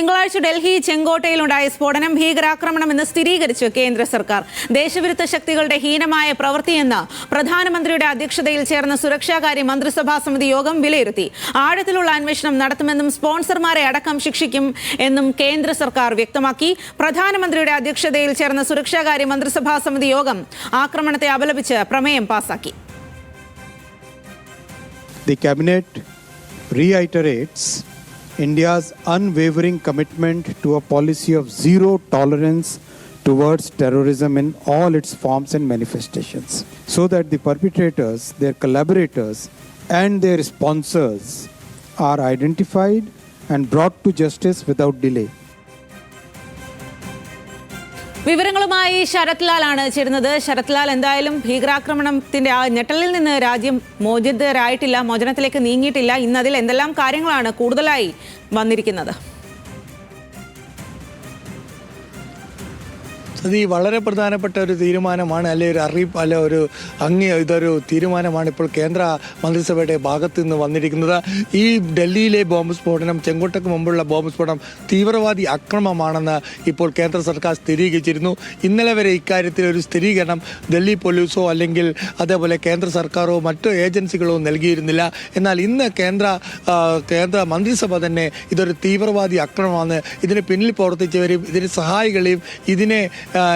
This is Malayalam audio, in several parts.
തിങ്കളാഴ്ച ഡൽഹി ചെങ്കോട്ടയിലുണ്ടായ സ്ഫോടനം ഭീകരാക്രമണമെന്ന് സ്ഥിരീകരിച്ചു കേന്ദ്ര സർക്കാർ. ദേശവിരുദ്ധ ശക്തികളുടെ ഹീനമായ പ്രവൃത്തിയെന്ന് പ്രധാനമന്ത്രിയുടെ അധ്യക്ഷതയിൽ ചേർന്ന സുരക്ഷാകാര്യ മന്ത്രിസഭാ സമിതി യോഗം വിലയിരുത്തി. ആഴത്തിലുള്ള അന്വേഷണം നടത്തുമെന്നും സ്പോൺസർമാരെ അടക്കം ശിക്ഷിക്കും എന്നും കേന്ദ്ര സർക്കാർ വ്യക്തമാക്കി. പ്രധാനമന്ത്രിയുടെ അധ്യക്ഷതയിൽ ചേർന്ന സുരക്ഷാകാര്യ മന്ത്രിസഭാ സമിതി യോഗം ആക്രമണത്തെ അപലപിച്ച് പ്രമേയം പാസാക്കി. The Cabinet reiterates India's unwavering commitment to a policy of zero tolerance towards terrorism in all its forms and manifestations, so that the perpetrators, their collaborators, and their sponsors are identified and brought to justice without delay. വിവരങ്ങളുമായി ശരത്ലാലാണ് ചേരുന്നത്. ശരത് ലാൽ എന്തായാലും ഭീകരാക്രമണത്തിന്റെ ആ ഞെട്ടലിൽ നിന്ന് രാജ്യം മോചിതരായിട്ടില്ല മോചനത്തിലേക്ക് നീങ്ങിയിട്ടില്ല. ഇന്നതിൽ എന്തെല്ലാം കാര്യങ്ങളാണ് കൂടുതലായി വന്നിരിക്കുന്നത്? അത് ഈ വളരെ പ്രധാനപ്പെട്ട ഒരു തീരുമാനമാണ് അല്ലെ ഒരു അറിയിപ്പ് അല്ലെ ഒരു അങ്ങി ഇതൊരു തീരുമാനമാണ് ഇപ്പോൾ കേന്ദ്ര മന്ത്രിസഭയുടെ ഭാഗത്ത് നിന്ന് വന്നിരിക്കുന്നത്. ഈ ഡൽഹിയിലെ ബോംബ് സ്ഫോടനം ചെങ്കോട്ടയ്ക്ക് മുമ്പുള്ള ബോംബ് സ്ഫോടനം തീവ്രവാദി അക്രമമാണെന്ന് ഇപ്പോൾ കേന്ദ്ര സർക്കാർ സ്ഥിരീകരിച്ചിരുന്നു. ഇന്നലെ വരെ ഇക്കാര്യത്തിൽ ഒരു സ്ഥിരീകരണം ഡൽഹി പോലീസോ അല്ലെങ്കിൽ അതേപോലെ കേന്ദ്ര സർക്കാരോ മറ്റു ഏജൻസികളോ നൽകിയിരുന്നില്ല. എന്നാൽ ഇന്ന് കേന്ദ്ര കേന്ദ്ര മന്ത്രിസഭ തന്നെ ഇതൊരു തീവ്രവാദി അക്രമമാണ്. ഇതിന് പിന്നിൽ പ്രവർത്തിച്ചവരെയും ഇതിന് സഹായികളെയും ഇതിനെ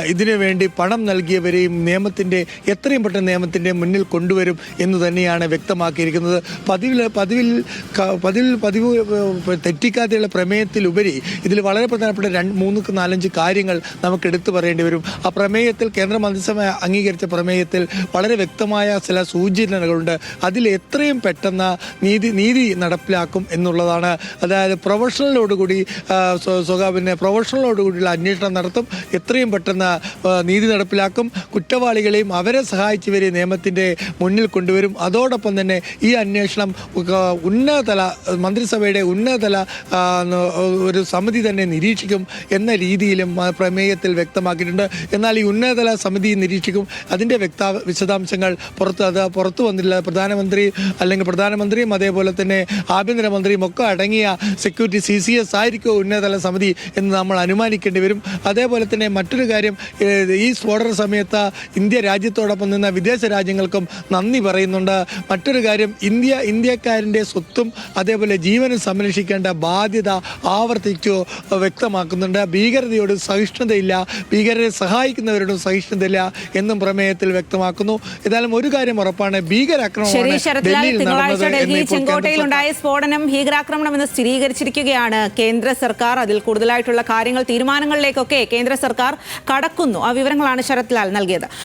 ഇതിനു വേണ്ടി പണം നൽകിയവരെയും നിയമത്തിന്റെ എത്രയും പെട്ടെന്ന് നിയമത്തിന്റെ മുന്നിൽ കൊണ്ടുവരും എന്ന് തന്നെയാണ് വ്യക്തമാക്കിയിരിക്കുന്നത്. പതിവിൽ പതിവിൽ പതിവിൽ പതിവ് തെറ്റിക്കാതെയുള്ള പ്രമേയത്തിലുപരി ഇതിൽ വളരെ പ്രധാനപ്പെട്ട രണ്ട് മൂന്ന് നാലഞ്ച് കാര്യങ്ങൾ നമുക്ക് എടുത്തു പറയേണ്ടി വരും. ആ പ്രമേയത്തിൽ കേന്ദ്ര മന്ത്രിസഭ അംഗീകരിച്ച പ്രമേയത്തിൽ വളരെ വ്യക്തമായ ചില സൂചനകളുണ്ട്. അതിൽ എത്രയും പെട്ടെന്ന് നീതി നീതി നടപ്പിലാക്കും എന്നുള്ളതാണ്. അതായത് പ്രൊഫഷണലോടുകൂടി സ്വകാ പിന്നെ പ്രൊഫഷണലോടുകൂടിയുള്ള അന്വേഷണം നടത്തും. എത്രയും പെട്ടെന്ന് ആ, നീതി നടപ്പിലാക്കും. കുറ്റവാളികളെയും അവരെ സഹായിച്ചവരെ നിയമത്തിന്റെ മുന്നിൽ കൊണ്ടുവരും. അതോടൊപ്പം തന്നെ ഈ അന്വേഷണം ഉന്നതതല മന്ത്രിസഭയുടെ ഉന്നതതല ഒരു സമിതി തന്നെ നിരീക്ഷിക്കും എന്ന രീതിയിലും പ്രമേയത്തിൽ വ്യക്തമാക്കിയിട്ടുണ്ട്. എന്നാൽ ഈ ഉന്നതതല സമിതി നിരീക്ഷിക്കും. അതിന്റെ വ്യക്ത വിശദാംശങ്ങൾ പുറത്ത് അത് പുറത്തു വന്നില്ല പ്രധാനമന്ത്രി അല്ലെങ്കിൽ പ്രധാനമന്ത്രിയും അതേപോലെ തന്നെ ആഭ്യന്തരമന്ത്രിയും ഒക്കെ അടങ്ങിയ സെക്യൂരിറ്റി സി സി എസ് ആയിരിക്കും ഉന്നതതല സമിതി എന്ന് നമ്മൾ അനുമാനിക്കേണ്ടി വരും. അതേപോലെ തന്നെ മറ്റൊരു കാര്യം ഈ സ്ഫോടന സമയത്ത് ഇന്ത്യ രാജ്യത്തോടൊപ്പം നിന്ന വിദേശ രാജ്യങ്ങൾക്കും നന്ദി പറയുന്നുണ്ട്. മറ്റൊരു കാര്യം ഇന്ത്യ ഇന്ത്യക്കാരന്റെ സ്വത്തും അതേപോലെ ജീവനും സംരക്ഷിക്കേണ്ട ബാധ്യത ആവർത്തിച്ചു വ്യക്തമാക്കുന്നുണ്ട്. ഭീകരതയോട് സഹിഷ്ണുതയില്ല ഭീകരരെ സഹായിക്കുന്നവരോടും സഹിഷ്ണുതയില്ല എന്നും പ്രമേയത്തിൽ വ്യക്തമാക്കുന്നു. ഏതായാലും ഒരു കാര്യം ഉറപ്പാണ് ഭീകരാക്രമണം ഭീകരാക്രമണമാണ് തിങ്കളാഴ്ച നടന്നത് എന്ന് സ്ഫോടനം സ്ഥിരീകരിച്ചിരിക്കുകയാണ് കേന്ദ്ര സർക്കാർ. അതിൽ കൂടുതലായിട്ടുള്ള കാര്യങ്ങൾ തീരുമാനങ്ങളിലേക്കൊക്കെ കേന്ദ്ര സർക്കാർ കടക്കുന്നു. ആ വിവരങ്ങളാണ് ശരത്ലാൽ നൽകിയത്.